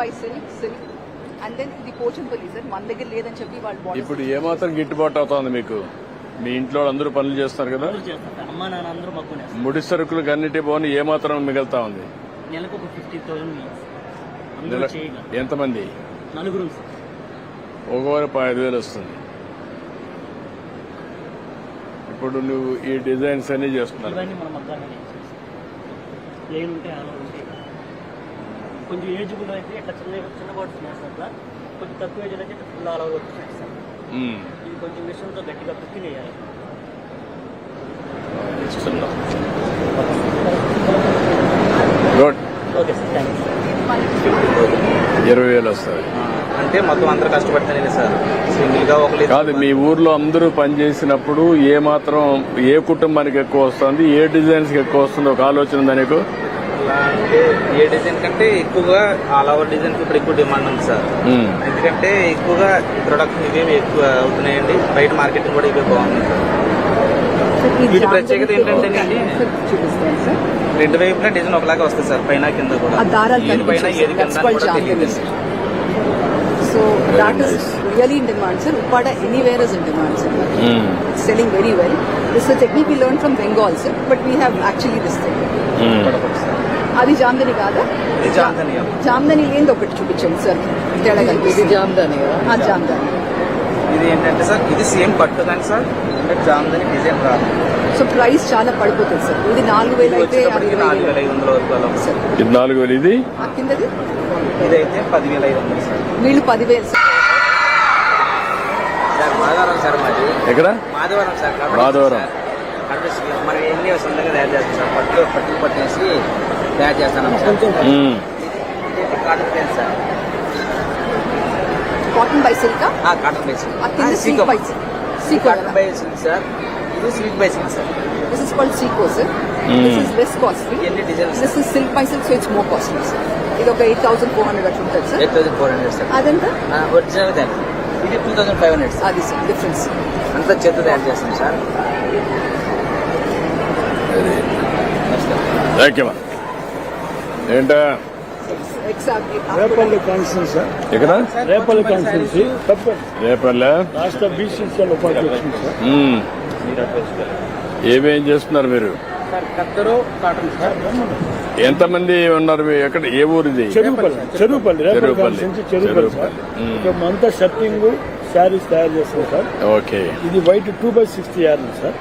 By silk silk and then ఇది Pochampally sir మన దగ్గర లేదని చెప్పి వాళ్ళు ఇప్పుడు ఏమాత్రం గిట్టుబాటు అవుతుంది మీకు? మీ ఇంట్లో అందరూ పనులు కదా? చేస్తారు సార్ అమ్మా నాన్న అందరూ మక్కునేస్తారు ముడి సరుకులకు అన్నిటి పోని ఏమాత్రం మిగులుతా ఉంది? నెలకు ఒక ఫిఫ్టీ థౌసండ్ ఎంతమంది? నలుగురు ఒకవారు ఐదు వేలు వస్తుంది. ఇప్పుడు నువ్వు ఈ డిజైన్స్ అన్ని చేస్తున్నారు. కొంచెం ఏజ్బుల్ అయితే ఇట్లా చిన్న చిన్న బాట్స్ వేస్తారు సార్ కొంచెం తక్కువ ఏజ్ అయితే ఫుల్ ఆల్ ఓవర్ వచ్చి సార్ ఉమ్. ఇది కొంచెం మిషన్తో గట్టిగా కుక్కి వేయాలి. ఇస్తున్నాం good okay sir thank you ఇరవై వేలు వస్తుంది అంటే మొత్తం అందరూ కష్టపడితేనే సార్. సింగిల్గా ఒకరు కాదు మీ ఊర్లో అందరూ పనిచేసినప్పుడు ఏ మాత్రం ఏ కుటుంబానికి ఎక్కువ వస్తుంది ఏ డిజైన్స్ ఎక్కువ వస్తుంది ఒక ఆలోచన ఉందా నీకు? అంటే ఏ డిజైన్ కంటే ఎక్కువగా ఆల్ ఓవర్ డిజైన్ ఇప్పుడు ఎక్కువ డిమాండ్ ఉంది సార్. ఎందుకంటే ఎక్కువగా ప్రొడక్షన్ ఇవే ఎక్కువ అవుతున్నాయండి బయట మార్కెటింగ్ కూడా ఇవే బాగుంది సార్ వీటి ప్రత్యేకత సార్ రెండు వైపులా డిజైన్ ఒకలాగా వస్తుంది సార్ పైన కింద కూడా ఆ దారాలు ఏది పైన ఏది సార్. కింద. So that is really in demand sir Uppada anywhere is in demand sir. This is a technique we learned from Bengal, sir, but we have actually this thing. Um. అది జామ్దని కాదా? ఇది జామ్దని. జామ్దని లేని ఒకటి చూపించండి సార్. తేడా ఇది జామ్దని ఆ జామ్దని ఇది ఏంటంటే సార్ ఇది సేమ్ పట్టు కానీ సార్ అంటే జామ్దని డిజైన్ రాదు సో ప్రైస్ చాలా పడిపోతుంది సార్. ఇది నాలుగు వేలు అయితే నాలుగు వేల. ఐదు వందల వరకు. సార్. ఇది నాలుగు వేలు ఇది? ఆ కిందది? ఇదైతే పదివేల ఐదు వందలు సార్. వీళ్ళు పదివేలు సార్. ఎక్కడ? మాధవరం సార్ మాధవరం. సార్ మనం ఎన్ని సొంతంగా తయారు చేస్తాం సార్ పట్టు పట్టు పట్టేసి తయారు చేస్తాం sir cotton place sir. Cotton by silk ఆ, కాటన్ కింద silk by sico cotton by silk sir. ఇది silk by silk sir. This is called sico sir this is less costly this is silk by silk so it's more costly sir ఇది ఒక eight thousand four hundred అట్లా ఉంటుంది sir eight thousand four hundred sir. అదంతా? Original ఇది two thousand five hundred అది sir difference అంతా చేత తయారు చేస్తాం సార్. థ్యాంక్ యూ ఏంటా? Exactly Repalle constituency Repalle constituency తప్పదు రేపల్లె? రాష్ట్ర బీసీసీఎల్ ఉపాధ్యక్షుడు సార్ ఉమ్. ఏమేం చేస్తున్నారు మీరు? సార్ కత్తరు కాటన్ సార్ ఎంతమంది ఉన్నారు ఎక్కడ? ఏ ఊరు ఇది చెరువుపల్లి చెరువుపల్లి. అంతా షర్టింగ్ శారీస్ తయారు చేస్తాం సార్ ఓకే. ఇది white two by sixty yard sir